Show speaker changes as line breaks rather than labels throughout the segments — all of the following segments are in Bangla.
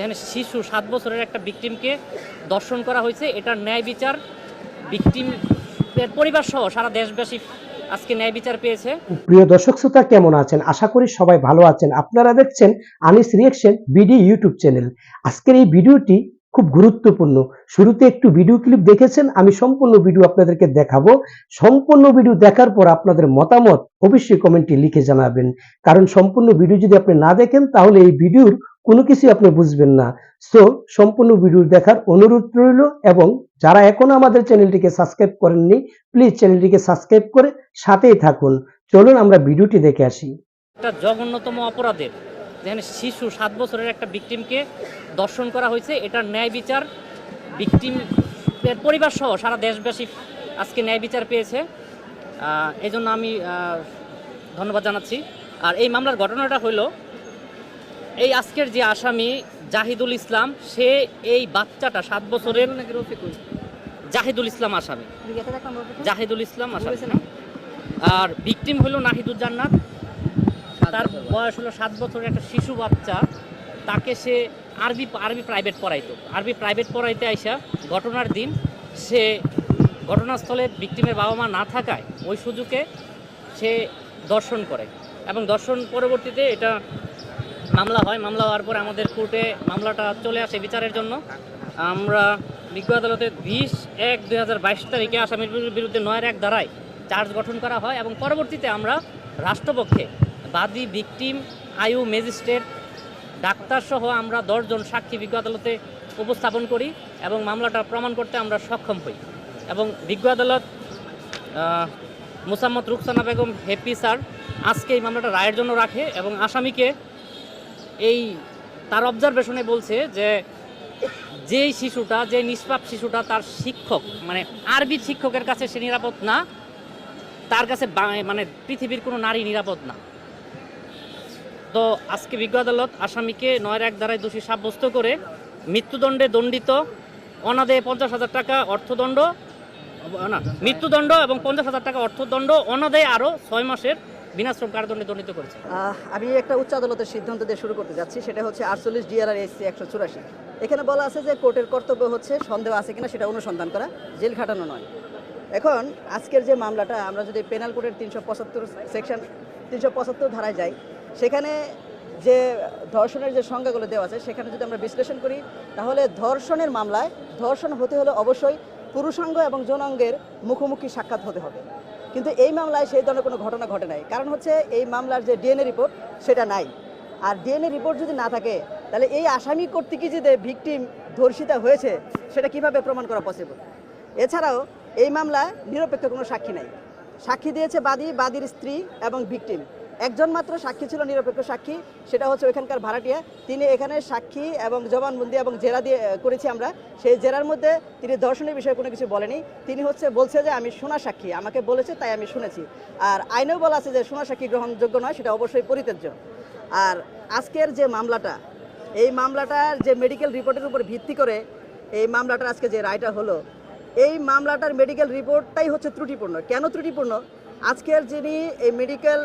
যেখানে শিশু সাত বছরের একটা ভিকটিমকে দর্শন করা হয়েছে। এটার ন্যায় বিচার ভিকটিম পরিবার সহ সারা দেশবাসী আজকে ন্যায় বিচার পেয়েছে।
প্রিয় দর্শক শ্রোতা, কেমন আছেন? আশা করি সবাই ভালো আছেন। আপনারা দেখছেন Anis reaction BD YouTube channel. আজকের এই ভিডিওটি খুব গুরুত্বপূর্ণ। শুরুতে একটু ভিডিও ক্লিপ দেখেছেন, আমি সম্পূর্ণ ভিডিও আপনাদেরকে দেখাবো। সম্পূর্ণ ভিডিও দেখার পর আপনাদের মতামত অবশ্যই কমেন্টে লিখে জানাবেন। কারণ সম্পূর্ণ ভিডিও যদি আপনি না দেখেন, তাহলে এই ভিডিওর কোনো কিছু আপনি বুঝবেন না। সো সম্পূর্ণ ভিডিও দেখার অনুরোধ রইল এবং যারা এখনও আমাদের চ্যানেলটিকে সাবস্ক্রাইব করেননি প্লিজ চ্যানেলটিকে সাবস্ক্রাইব করে সাথেই থাকুন। চলুন আমরা ভিডিওটি দেখে আসি।
একটা জঘন্যতম অপরাধের যেখানে শিশু সাত বছরের একটা ভিকটিমকে দর্শন করা হয়েছে। এটার ন্যায় বিচার ভিকটিম পরিবার সহ সারা দেশবাসী আজকে ন্যায় বিচার পেয়েছে। এই জন্য আমি ধন্যবাদ জানাচ্ছি। আর এই মামলার ঘটনাটা হলো এই আজকের যে আসামি জাহিদুল ইসলাম সে এই বাচ্চাটা সাত বছরের জাহিদুল ইসলাম আসামি। জাহিদুল ইসলাম আসামি? আর ভিকটিম হলো নাহিদুল জান্নাত তার বয়স হলো সাত বছরের একটা শিশু বাচ্চা। তাকে সে আরবি আরবি প্রাইভেট পড়াইতো। আরবি প্রাইভেট পড়াইতে আইসা ঘটনার দিন সে ঘটনাস্থলে ভিকটিমের বাবা মা না থাকায় ওই সুযোগে সে দর্শন করে এবং দর্শন পরবর্তীতে এটা মামলা হয়। মামলা হওয়ার পরে আমাদের কোর্টে মামলাটা চলে আসে বিচারের জন্য। আমরা বিজ্ঞ আদালতে বিশ এক দুই হাজার বাইশ তারিখে আসামির বিরুদ্ধে নয়ের এক ধারায় চার্জ গঠন করা হয় এবং পরবর্তীতে আমরা রাষ্ট্রপক্ষে বাদী, ভিকটিম আয়ু ম্যাজিস্ট্রেট ডাক্তার সহ আমরা দশজন সাক্ষী বিজ্ঞ আদালতে উপস্থাপন করি এবং মামলাটা প্রমাণ করতে আমরা সক্ষম হই। এবং বিজ্ঞ আদালত মুসাম্মদ রুকসানা বেগম, হেপি স্যার, আজকে এই মামলাটা রায়ের জন্য রাখে এবং আসামিকে এই, তার অবজারভেশনে বলছে যে যেই শিশুটা যে নিষ্পাপ শিশুটা তার শিক্ষক মানে আরবি শিক্ষকের কাছে সে নিরাপদ না, তার কাছে মানে পৃথিবীর কোনো নারী নিরাপদ না। তো আজকে বিজ্ঞ আদালত আসামিকে নয়ের এক ধারায় দোষী সাব্যস্ত করে মৃত্যুদণ্ডে দণ্ডিত অনাদায়ে পঞ্চাশ হাজার টাকা অর্থদণ্ড, না, মৃত্যুদণ্ড এবং পঞ্চাশ হাজার টাকা অর্থদণ্ড অনাদায়ে আরও ছয় মাসের বিনাশ্রম কারাদণ্ডে দণ্ডিত করেছে।
আমি একটা উচ্চ আদালতের সিদ্ধান্ত দিয়ে শুরু করতে যাচ্ছি, সেটা হচ্ছে আটচল্লিশ ডিআরআর এসসি একশো চুরাশি। এখানে বলা আছে যে কোর্টের কর্তব্য হচ্ছে সন্দেহ আছে কিনা সেটা অনুসন্ধান করা, জেল খাটানো নয়। এখন আজকের যে মামলাটা, আমরা যদি পেনাল কোডের তিনশো পঁচাত্তর সেকশন তিনশো পঁচাত্তর ধারায় যাই সেখানে যে ধর্ষণের যে সংজ্ঞাগুলো দেওয়া আছে, সেখানে যদি আমরা বিশ্লেষণ করি, তাহলে ধর্ষণের মামলায় ধর্ষণ হতে হলে অবশ্যই পুরুষাঙ্গ এবং যৌনাঙ্গের মুখোমুখি সাক্ষাৎ হতে হবে। কিন্তু এই মামলায় সেই ধরনের কোনো ঘটনা ঘটে নাই। কারণ হচ্ছে এই মামলার যে ডিএনএ রিপোর্ট, সেটা নাই। আর ডিএনএ রিপোর্ট যদি না থাকে, তাহলে এই আসামি কর্তৃক যে ভিকটিম ধর্ষিতা হয়েছে, সেটা কীভাবে প্রমাণ করা পসিবল এছাড়াও এই মামলায় নিরপেক্ষ কোনো সাক্ষী নাই। সাক্ষী দিয়েছে বাদী, বাদীর স্ত্রী এবং ভিকটিম। একজন মাত্র সাক্ষী ছিল, নিরপেক্ষ সাক্ষী। সেটা হচ্ছে ওখানকার ভাড়াটিয়া। তিনি এখানে সাক্ষী এবং জবানবন্দি এবং জেরা দিয়ে করেছি আমরা। সেই জেরার মধ্যে তিনি দর্শনের বিষয়ে কোনো কিছু বলেনি। তিনি হচ্ছে, বলছে যে আমি শোনা সাক্ষী। আমাকে বলেছে, তাই আমি শুনেছি। আর আইনেও বলা আছে যে শোনা সাক্ষী গ্রহণযোগ্য নয়, সেটা অবশ্যই পরিত্যাজ্য। আর আজকের যে মামলাটা, এই মামলাটার যে মেডিকেল রিপোর্টের উপর ভিত্তি করে এই মামলাটার আজকে যে রায়টা হলো, এই মামলাটার মেডিকেল রিপোর্টটাই হচ্ছে ত্রুটিপূর্ণ। কেন ত্রুটিপূর্ণ? আজকের যিনি এই মেডিকেল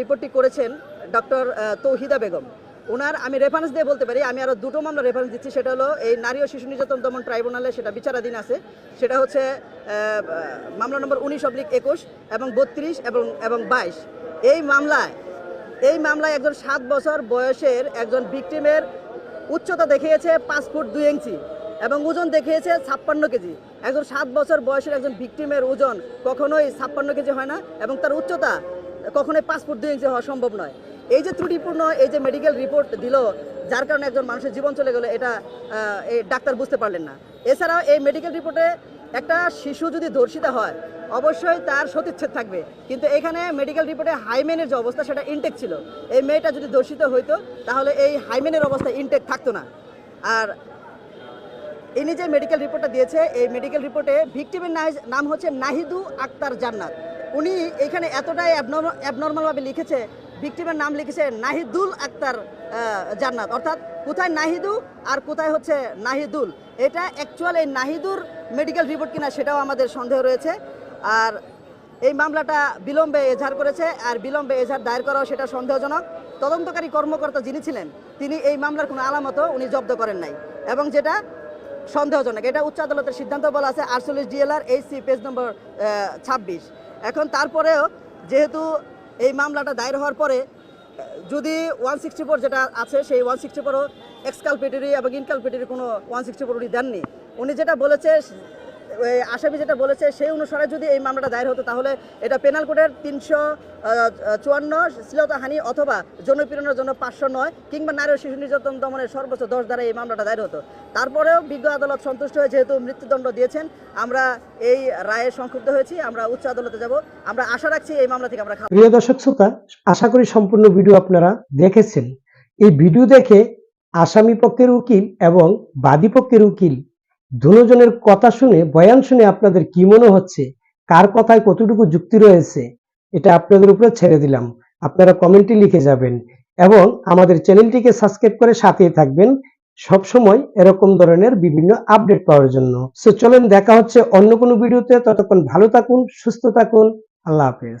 রিপোর্টটি করেছেন ডক্টর তৌহিদা বেগম, ওনার আমি রেফারেন্স দিয়ে বলতে পারি, আমি আরও দুটো মামলা রেফারেন্স দিচ্ছি, সেটা হলো এই নারী ও শিশু নির্যাতন দমন ট্রাইব্যুনালে সেটা বিচারাধীন আছে, সেটা হচ্ছে মামলা নম্বর উনিশ অব্লিক একুশ এবং বত্রিশ এবং এবং বাইশ। এই মামলায় এই মামলায় একজন সাত বছর বয়সের একজন ভিকটিমের উচ্চতা দেখিয়েছে পাঁচ ফুট দুই ইঞ্চি। এবং ওজন দেখিয়েছে ছাপ্পান্ন কেজি। একজন সাত বছর বয়সের একজন ভিকটিমের ওজন কখনোই ছাপ্পান্ন কেজি হয় না এবং তার উচ্চতা কখনোই ফুট দুই ইঞ্চি হওয়া সম্ভব নয়। এই যে ত্রুটিপূর্ণ এই যে মেডিকেল রিপোর্ট দিল, যার কারণে একজন মানুষের জীবন চলে গেল, এটা এই ডাক্তার বুঝতে পারলেন না। এছাড়াও এই মেডিকেল রিপোর্টে একটা শিশু যদি ধর্ষিতা হয়, অবশ্যই তার সতীচ্ছেদ থাকবে। কিন্তু এখানে মেডিকেল রিপোর্টে হাইমেনের যে অবস্থা, সেটা ইনটেক ছিল। এই মেয়েটা যদি ধর্ষিত হইতো, তাহলে এই হাইমেনের অবস্থা ইনটেক থাকতো না। আর ইনি যে মেডিকেল রিপোর্টটা দিয়েছে, এই মেডিকেল রিপোর্টে ভিকটিমের নাম হচ্ছে নাহিদু আক্তার জান্নাত। উনি এখানে এতটাই অ্যাবনর্মালভাবে লিখেছে ভিকটিমের নাম লিখেছে নাহিদুল আক্তার জান্নাত। অর্থাৎ কোথায় নাহিদু আর কোথায় হচ্ছে নাহিদুল? এটা অ্যাকচুয়াল এই নাহিদুর মেডিকেল রিপোর্ট কিনা সেটাও আমাদের সন্দেহ রয়েছে। আর এই মামলাটা বিলম্বে এজাহার করেছে, আর বিলম্বে এজাহার দায়ের করাও সেটা সন্দেহজনক। তদন্তকারী কর্মকর্তা যিনি ছিলেন, তিনি এই মামলার কোনো আলামতও উনি জব্দ করেন নাই। এবং যেটা সন্দেহজনক। এটা উচ্চ আদালতের সিদ্ধান্ত বলা আছে, আটচল্লিশ ডিএলআর এইচসি, পেজ নম্বর ছাব্বিশ। এখন তারপরেও যেহেতু এই মামলাটা দায়ের হওয়ার পরে, যদি ওয়ান সিক্সটি ফোর যেটা আছে, সেই ওয়ান সিক্সটি ফোরও এক্সকালপেটরি এবং ইনকালপেটরি কোনো ওয়ান সিক্সটি ফোর উনি দেননি। উনি যেটা বলেছে আসামি যেটা বলেছে, সেই অনুসারে যদি এই মামলাটা দায়ের হতো, তাহলে এটা পেনাল কোডের তিনশো চুয়ান্ন শ্লীলতাহানি অথবা জনপীড়নের জন্য পাঁচশো নয় কিংবা নারী শিশু নির্যাতন দমনের সর্বোচ্চ দশ দ্বারা এই মামলাটা দায়ের হতো। তারপরেও বিজ্ঞ আদালত সন্তুষ্ট হয়ে যেহেতু মৃত্যুদণ্ড দিয়েছেন, আমরা এই রায়ে সংক্ষুব্ধ হয়েছি, আমরা উচ্চ আদালতে যাব। আমরা আশা রাখছি এই মামলা থেকে আমরা
প্রিয় দর্শক শ্রোতা, আশা করি সম্পূর্ণ ভিডিও আপনারা দেখেছেন। এই ভিডিও দেখে আসামি পক্ষের উকিল এবং বাদী পক্ষের উকিল দুজনের কথা শুনে, বয়ান শুনে আপনাদের কি মনে হচ্ছে? কার কথায় কতটুকু যুক্তি রয়েছে? এটা আপনাদের উপরে ছেড়ে দিলাম। আপনারা কমেন্টে লিখে যাবেন। এবং আমাদের চ্যানেলটিকে সাবস্ক্রাইব করে সাথেই থাকবেন। সব সময় এরকম ধরনের বিভিন্ন আপডেট পাওয়ার জন্য। সো চলেন দেখা হচ্ছে অন্য কোনো ভিডিওতে। ততক্ষণ ভালো থাকুন, সুস্থ থাকুন। আল্লাহ হাফেজ।